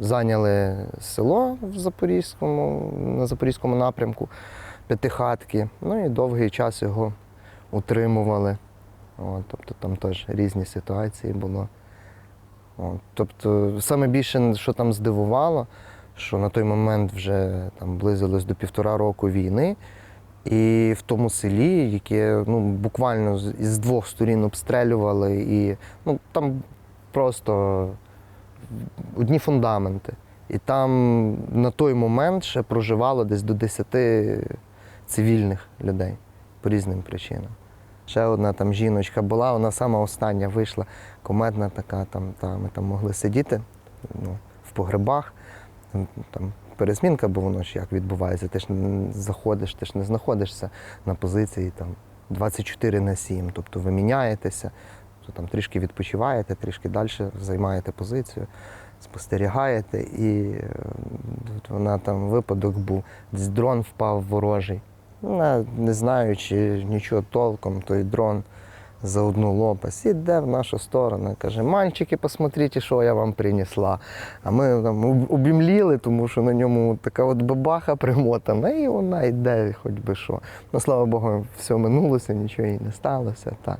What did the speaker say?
зайняли село в Запорізькому, на Запорізькому напрямку, п'ятихатки. Ну і довгий час його утримували. От, тобто там теж різні ситуації було. От, тобто, саме більше, що там здивувало, що на той момент вже там близилось до півтора року війни, і в тому селі, яке ну, буквально з, двох сторін обстрелювали, і ну, там просто одні фундаменти. І там на той момент ще проживало десь до 10 цивільних людей по різним причинам. Ще одна там жіночка була, вона сама остання вийшла, комедна така, там, та, ми там могли сидіти ну, в погребах. Там перезмінка, бо воно ж як відбувається, ти ж не заходиш, ти ж не знаходишся на позиції там, 24 на 7. Тобто ви міняєтеся, то, там, трішки відпочиваєте, трішки далі займаєте позицію, спостерігаєте, і е, от вона там випадок був, десь дрон впав ворожий. Вона, не знаючи нічого толком, той дрон за одну лопасть іде в нашу сторону. Каже, мальчики, посмотрите, що я вам принесла. А ми там обімліли, тому що на ньому така от бабаха примотана, і вона йде, хоч би що. Ну, слава Богу, все минулося, нічого їй не сталося. Та.